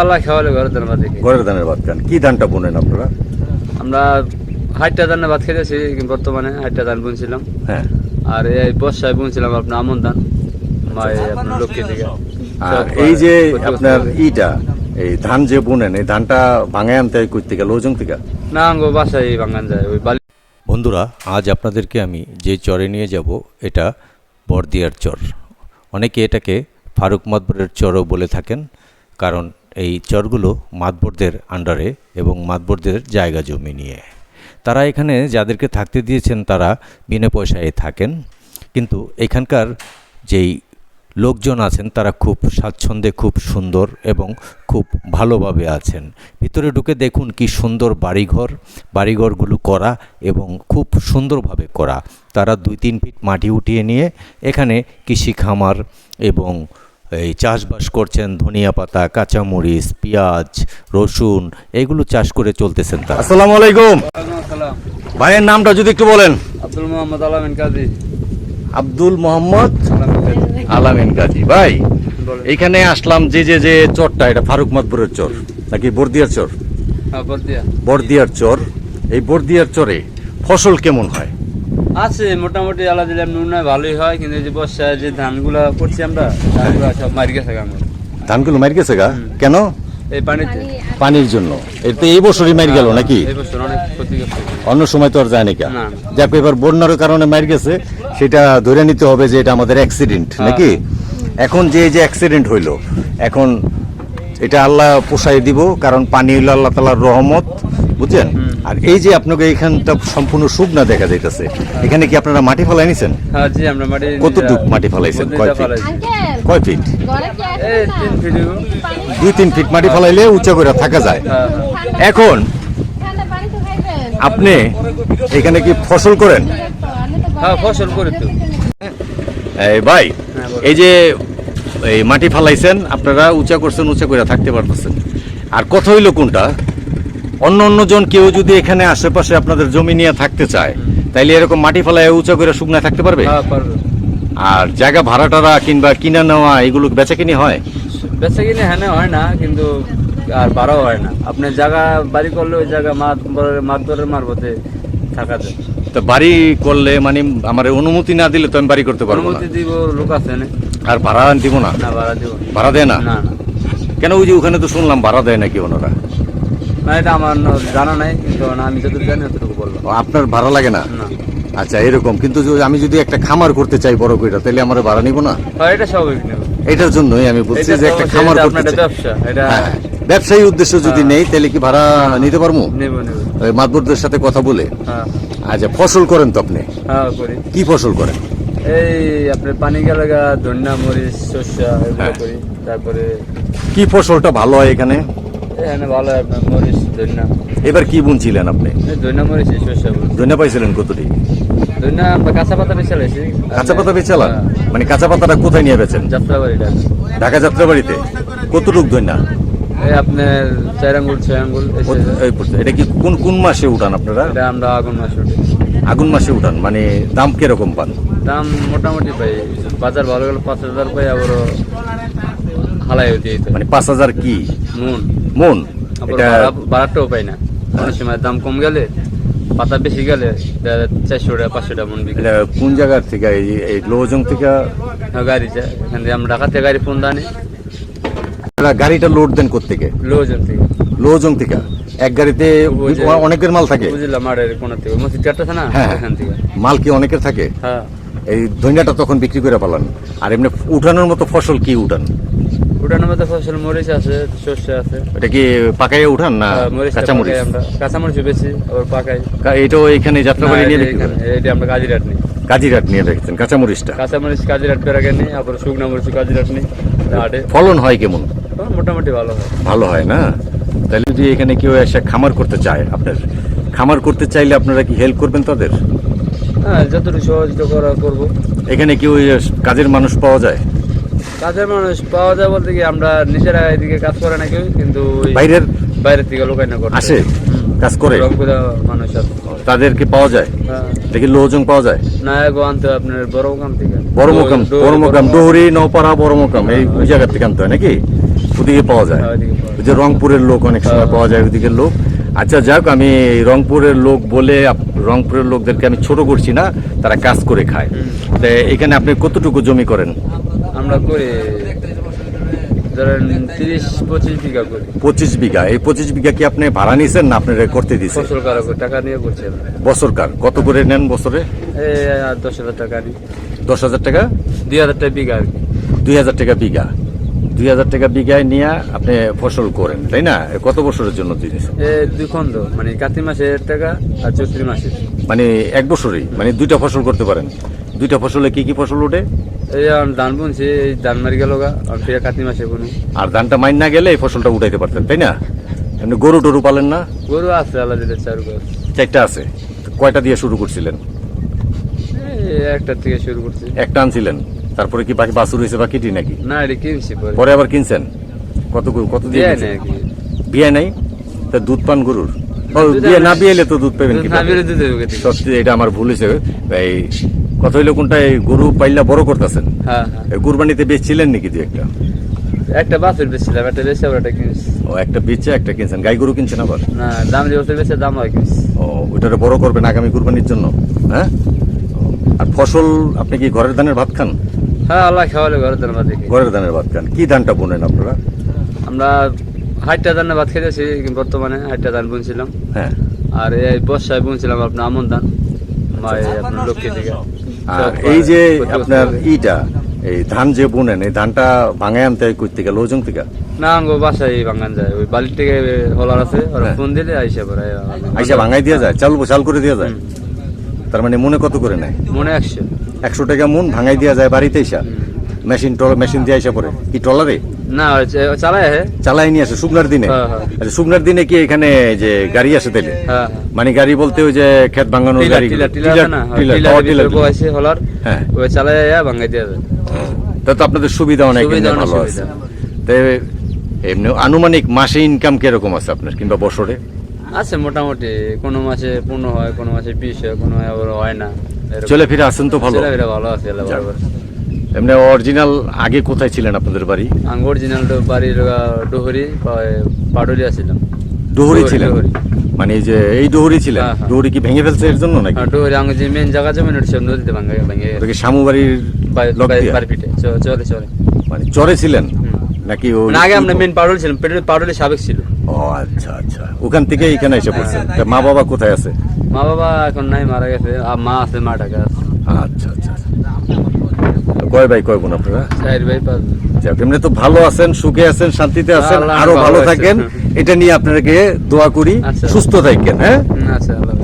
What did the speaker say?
আল্লাহ খাওয়ালে ঘরে দেন বাদে ঘরের ধানের ভাত খান। কি ধানটা বোনেন আপনারা? আমরা হাইটটা ধানে ভাত খেতেছি বর্তমানে হাইটটা ধান বুনছিলাম। হ্যাঁ। আর এই বর্ষায় বুনছিলাম আপনার আমন ধান এই আপনার লক্ষ্মী থেকে। আর এই যে আপনার ইটা এই ধান যে বোনেন এই ধানটা ভাঙায় আনতে হয় কই থেকে? লোজং থেকে? না আঙ্গো বাসায় বাঙ্গান যায় ওই বালি বন্ধুরা আজ আপনাদেরকে আমি যে চরে নিয়ে যাব এটা বর্দিয়ার চর। অনেকে এটাকে ফারুক মাতবরের চরও বলে থাকেন কারণ এই চরগুলো মাতবরদের আন্ডারে এবং মাতবরদের জায়গা জমি নিয়ে। তারা এখানে যাদেরকে থাকতে দিয়েছেন তারা বিনা পয়সায় থাকেন। কিন্তু এখানকার যেই লোকজন আছেন তারা খুব স্বাচ্ছন্দ্যে, খুব সুন্দর এবং খুব ভালোভাবে আছেন। ভিতরে ঢুকে দেখুন কি সুন্দর বাড়িঘর, বাড়িঘরগুলো করা এবং খুব সুন্দরভাবে করা। তারা দুই তিন ফিট মাটি উঠিয়ে নিয়ে এখানে কৃষি খামার এবং এই চাষবাস করছেন ধনিয়া পাতা কাঁচামরিচ পেঁয়াজ রসুন এগুলো চাষ করে চলতেছেন তারা। আসসালামু আলাইকুম। ভাইয়ের নামটা যদি একটু বলেন। আব্দুল মোহাম্মদ আলামিন কাজী। আব্দুল মোহাম্মদ আলামিন কাজী। ভাই এইখানে আসলাম যে যে যে চরটা এটা ফারুক মাতবরের চর নাকি বর্দিয়ার চর? হ্যাঁ বর্দিয়া। বর্দিয়ার চর। এই বর্দিয়ার চরে ফসল কেমন হয়? আছে মোটামুটি আল্লাহ দিলে নুনায় ভালোই হয় কিন্তু যে বর্ষায় যে ধানগুলা করছি আমরা ধানগুলা সব মারি গেছে গাঙ্গ ধানগুলো মারি গেছে গা? কেন? এই পানিতে পানির জন্য। এটা এই বছরই মারি গেল নাকি? অন্য সময় তো আর যায় নাকি। যাক এবার বন্যার কারণে মার গেছে সেটা ধরে নিতে হবে যে এটা আমাদের অ্যাক্সিডেন্ট নাকি? এখন যে যে অ্যাক্সিডেন্ট হইল এখন এটা আল্লাহ পোষাই দিব কারণ পানি হইল আল্লাহ তালার রহমত বুঝছেন? আর এই যে আপনাকে এখানটা সম্পূর্ণ শুকনা দেখা যাইতেছে এখানে কি আপনারা মাটি ফেলাই নিছেন? হ্যাঁ জি আমরা মাটি কতটুক মাটি ফেলাইছেন? কয় ফিট? কয় ফিট? দুই তিন ফিট মাটি ফেলাইলে উঁচা করে থাকা যায়। হ্যাঁ। হ্যাঁ। এখন আপনি এখানে কি ফসল করেন? হ্যাঁ ফসল করি তো। এই ভাই হ্যাঁ, এই যে এই মাটি ফালাইছেন আপনারা উঁচা করছেন উঁচা করে থাকতে পারতেছেন। আর কথা হইল কোনটা? অন্য অন্য জন কেউ যদি এখানে আশেপাশে আপনাদের জমি নিয়ে থাকতে চায় তাইলে এরকম মাটি ফালাই উঁচা করে শুকনা থাকতে পারবে? হ্যাঁ আর জায়গা ভাড়া টাড়া কিংবা কিনা নেওয়া এগুলো বেচা কিনি হয়? বেচা কিনে হ্যাঁ হয় না কিন্তু আর বাড়াও হয় না। আপনি জায়গা বাড়ি করলে ওই জায়গা মাছ মাছ ধরে মারবতে থাকা যায় তো বাড়ি করলে মানে আমার অনুমতি না দিলে তো আমি বাড়ি করতে পারব অনুমতি দিব লোক আছে না। আর ভাড়া দিব না? না ভাড়া দিব ভাড়া দেয় না। কেন ওই যে ওখানে তো শুনলাম ভাড়া দেয় নাকি ওনারা? না এটা আমার জানা নাই কিন্তু আমি যতটুকু জানি অতটুকু বললাম আপনার ভাড়া লাগে না? আচ্ছা এরকম কিন্তু যদি আমি যদি একটা খামার করতে চাই বড় কইরা তাহলে আমার ভাড়া নিব না? হ্যাঁ, এটা স্বাভাবিক এটার জন্যই আমি বলছি যে একটা খামার করতে চাই। ব্যবসা এটা হ্যাঁ, ব্যবসায়ী উদ্দেশ্য যদি নেই তাহলে কি ভাড়া নিতে পারব? মাতবরদের সাথে কথা বলে। হ্যাঁ। আচ্ছা ফসল করেন তো আপনি? হ্যাঁ কি ফসল করেন? এই আপনার পানি গেলাগা ধন্যা মরিচ শস্য এগুলো হ্যাঁ। করি তারপরে কি ফসলটা ভালো হয় এখানে? এখানে ভালো আপনার মরিচ ধন্যা। এবার কি বুনছিলেন আপনি? ধন্যা মরিচ পাইছিলেন কতটি? ধন্যা কাঁচা পাতা বেছে লাইছি কাঁচা পাতা বেচালান হ্যাঁ, মানে কাঁচা পাতাটা কোথায় নিয়ে বেচেন? যাত্রাবাড়িটা ঢাকা যাত্রাবাড়িতে? কতটুক ধন্যা? এই আপনার চার আঙ্গুল ছয় আঙ্গুল এই size পড়ছে। এটা কি কোন কোন মাসে উঠান আপনারা? এটা আমরা আগুন মাস উঠি আগুন মাসে উঠান মানে দাম কীরকম পান? দাম মোটামুটি পাই বাজার ভালো গেলে পাঁচ হাজার পাই আবার হালাই হতে মানে পাঁচ হাজার কি? মন মন। এটা পাই না। অনেক সময় দাম কম গেলে পাতা বেশি গেলে চারশো টাকা পাঁচশো টাকা মন বিক্রি। কোন জায়গার থেকে? এই এই লোজং থেকে? হ্যাঁ, গাড়ি যায় এখান থেকে আমরা ঢাকা থেকে গাড়ি ফোন দানি গাড়িটা লোড দেন কোথেকে লোজন থেকে। লোজং থেকে? এক গাড়িতে অনেকের মাল থাকে। বুঝলাম মাঠের কোন থেকে। মসজিদ না? হ্যাঁ। এখান থেকে। মাল কি অনেকের থাকে? হ্যাঁ। এই ধনিয়াটা তখন বিক্রি করে পালান। আর এমনি উঠানোর মতো ফসল কি উঠান? উঠানোর মধ্যে ফসল মরিচ আছে শস্য আছে। এটা কি উঠান না হ্যাঁ, কাঁচা মরিচ পাকাই আমরা। কাঁচা মরিচ বেশি আবার পাকাই। এটাও এখানে যাত্রাবাড়ি না, নিয়ে বিক্রি করেন এখানে, এইটা আমরা কাজিরাট নিই। কাজিরাট নিয়ে রেখেছেন কাঁচা মরিচটা কাঁচা মরিচ কাজিরাট করে আগে নিই আবার শুকনো মরিচ কাজিরাট নিই হাটে ফলন হয় কেমন? মোটামুটি ভালো হয়। ভালো হয় না? তাহলে যদি এখানে কেউ এসে খামার করতে চায় আপনার খামার করতে চাইলে আপনারা কি হেল্প করবেন তাদের? হ্যাঁ যতটুকু সহযোগিতা করা করব। এখানে কি ওই কাজের মানুষ পাওয়া যায়? কাজের মানুষ পাওয়া যায় বলতে কি আমরা নিজেরা এদিকে কাজ করে না কেউ কিন্তু বাইরের বাইরের থেকে লোকাই না করে আসে কাজ করে। রংপুরা মানুষ আছে। তাদেরকে পাওয়া যায়? হ্যাঁ। দেখি লোজং পাওয়া যায়? নায়ক আনতে আপনার বড় মোকাম থেকে। বড় মোকাম বড় মোকাম ডোহরি নপাড়া বড় মোকাম এই জায়গা থেকে আনতে হয় নাকি? ওদিকে পাওয়া যায়। হ্যাঁ, ওই যে রংপুরের লোক অনেক সময় হ্যাঁ। পাওয়া যায় ওদিকের লোক। আচ্ছা যাক আমি রংপুরের লোক বলে রংপুরের লোকদেরকে আমি ছোট করছি না তারা কাজ করে খায়। তো এখানে আপনি কতটুকু জমি করেন? আমরা করি পঁচিশ বিঘা করি। পঁচিশ বিঘা। এই পঁচিশ বিঘা কি আপনি ভাড়া নিছেন না আপনারা করতে টাকা নিয়ে করছি আমরা। বছরকার কত করে নেন বছরে? দশ হাজার টাকা দশ হাজার টাকা? দুই হাজার টাকা বিঘা আর দুই হাজার টাকা বিঘা। দুই হাজার টাকা বিঘায় নিয়ে আপনি ফসল করেন তাই না? কত বছরের জন্য দিয়েছেন দুই খন্ড মানে কাতি মাসের টাকা আর চৈত্রি মাসের। মানে এক বছরই মানে দুইটা ফসল করতে পারেন। দুইটা ফসলে কি কি ফসল ওঠে? এই ধান বুনছি এই ধান মারি গেল গা কাতি মাসে বুনু। আর ধানটা মাইন না গেলে এই ফসলটা উঠাইতে পারতেন তাই না? এমনি গরু টরু পালেন না? গরু আছে আল্লাহ দিলে চার গছ চারটা আছে। কয়টা দিয়ে শুরু করছিলেন? একটা থেকে শুরু করছি। একটা আনছিলেন? তারপরে কি বাকি বাছুর হয়েছে বা কিটি নাকি? না এটা কিনছি পরে? পরে আবার কিনছেন? কত গরু- কত দিয়ে বিয়ে নাই? তা দুধ পান গরুর। বিয়ে না তো দুধ পাবেন। সত্যি এটা আমার ভুল হয়েছে। এই কত হইল কোনটা এই গরু পাইলা বড় করতেছেন? হ্যাঁ হ্যাঁ। কুরবানিতে বেচছিলেন নাকি দু একটা? একটা বাছুর বেচছিলাম একটা বেচে আবার একটা কিনছি। ও একটা বেচে একটা কিনছেন। গাই গরু কিনছেন আবার? না দাম যে বছর বেচে দাম হয় কিনছি। ও ওইটারে বড় করবেন আগামী কুরবানির জন্য হ্যাঁ? আর ফসল আপনি কি ঘরের ধানের ভাত খান? হ্যাঁ আল্লাহ খাওয়ালে ঘরে দেন ভাত দেখি ঘরের ধানের ভাত খান। কি ধানটা বোনেন আপনারা? আমরা হাইটটা ধানে ভাত খেতেছি বর্তমানে হাইটটা ধান বুনছিলাম। হ্যাঁ। আর এই বর্ষায় বুনছিলাম আপনার আমন ধান মা এই আপনার লক্ষ্মী থেকে। আর এই যে আপনার ইটা এই ধান যে বোনেন এই ধানটা ভাঙায় আনতে হয় করতে গেল ওজন থেকে? না আঙ্গো বাসায় বাঙ্গান যায়। ওই বালির থেকে হলার আছে ওরা হ্যাঁ। ফোন দিলে আইসা পরে আইসা ভাঙাই দেওয়া যায় চাল চাল করে দেওয়া যায়? তার মানে মনে কত করে নেয়? মনে একশো। একশো টাকা মন ভাঙাই দেওয়া যায় বাড়িতে এসা। মেশিন টল মেশিন দিয়ে আইসা পরে কি টলারে না চালায় চালাই নিয়ে আসে শুকনার দিনে। হ্যাঁ, হ্যাঁ। আচ্ছা শুকনার দিনে কি এখানে যে গাড়ি আসে তাইলে? হ্যাঁ মানে গাড়ি বলতে ওই যে খেত ভাঙানোর গাড়ি হ্যাঁ ওই চালায় ভাঙ্গাই দেওয়া যায়। তা তো আপনাদের সুবিধা অনেক সুবিধা ভালো আছে। সুবিধা। তো এমনি আনুমানিক মাসে ইনকাম কীরকম আছে আপনার কিংবা বছরে? আছে মোটামুটি কোনো মাসে পনেরো হয় কোনো মাসে বিশ হয় কোনো আবার হয় না। চলে ফিরে আসেন তো ভালো। ভালো আছে আল্লাহ বরাবর। এমনি অরিজিনাল আগে কোথায় ছিলেন আপনাদের বাড়ি? আঙ্গ অরিজিনাল বাড়ির ডোহরি পাডলি আসছিলাম ডোহরি ছিলেন? মানে যে এই ডোহরি ছিলেন? হ্যাঁ, হ্যাঁ। ডোহরি কি ভেঙে ফেলছে এর জন্য নাকি? ডোহরি আঙ্গ যে মেন জায়গা জমি ওটা সব নদীতে ভাঙ্গে ভাঙ্গে ওটা কি শামু বাড়ির চ- চলে চলে মানে চরে ছিলেন? নাকি ওই মানে আগে আমরা মেন পাডলি ছিলাম পেটে পাডলি সাবেক ছিল। ও আচ্ছা আচ্ছা। ওখান থেকে এখানে এসে পড়ছেন তা মা বাবা কোথায় আছে? মা বাবা এখন নাই মারা গেছে। আর মা আছে মা ঢাকা আছে। আচ্ছা আচ্ছা আচ্ছা। কয় ভাই কয় বোন আপনারা? চার ভাই পাঁচ। যাক, এমনি তো ভালো আছেন সুখে আছেন শান্তিতে আছেন আরও ভালো ভালো থাকেন। এটা নিয়ে আপনাকে দোয়া করি আচ্ছা। সুস্থ থাকেন হ্যাঁ? আচ্ছা আল্লাহ